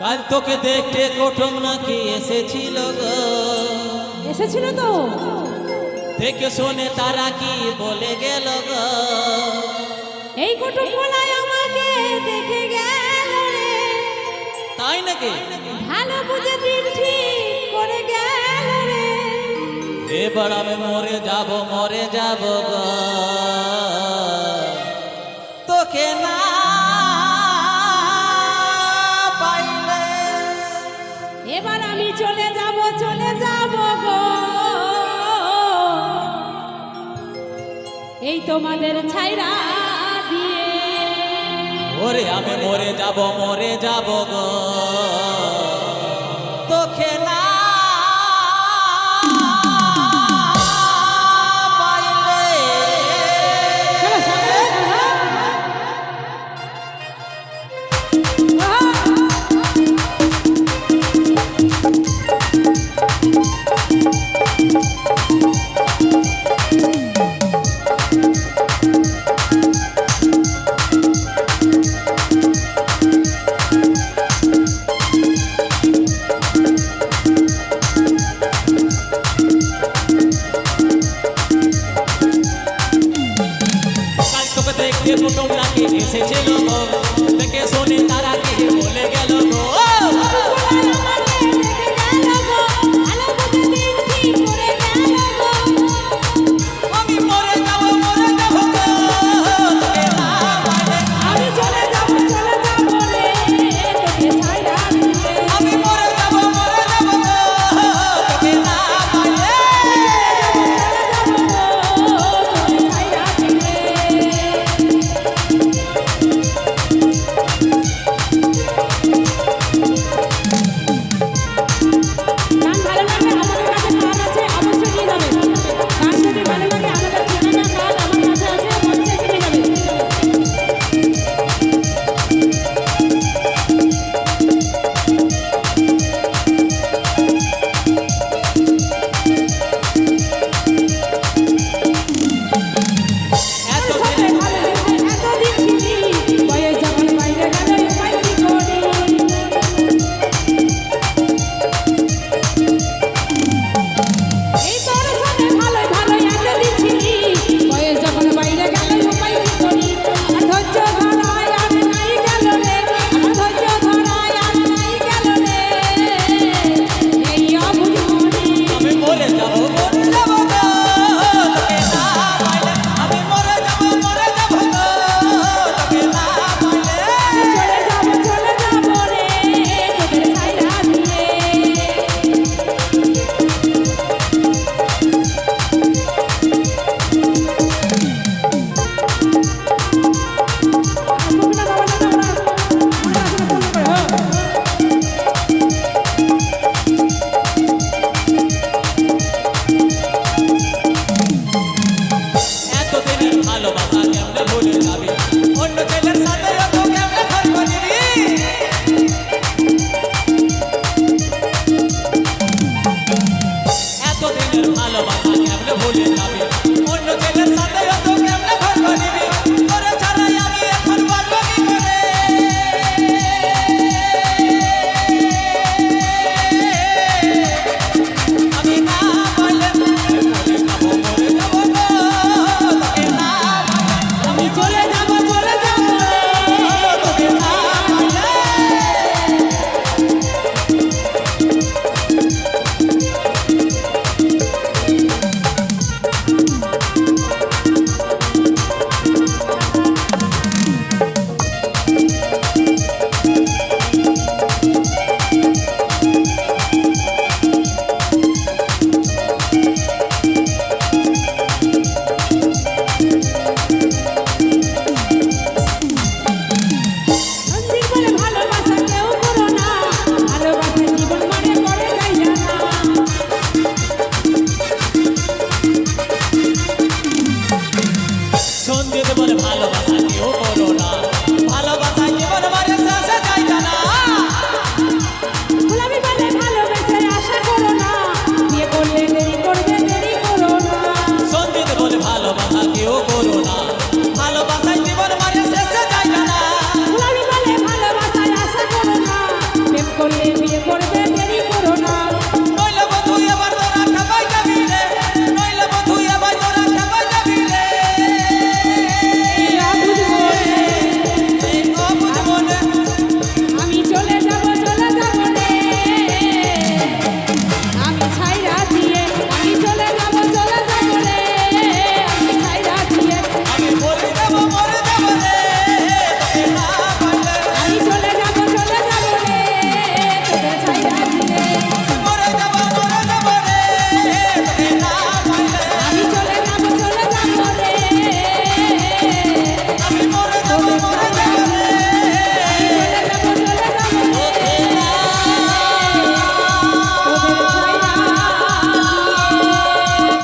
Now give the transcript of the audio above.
কাল তোকে দেখতে কুটুম নাকি এসেছিল গো? এসেছিল তো। দেখে শোনে তারা কি বলে গেল গো? এই কুটুম বলাই আমাকে দেখে গেল রে। তাই নাকি? ভালো বুঝে দিন ঠিক করে গেল রে। এবার আমি মরে যাব মরে যাব গো। তোকে না চলে যাব চলে যাব গো। এই তোমাদের ছাইরা দিয়ে। ওরে আমি মরে যাব মরে যাব গো। de que son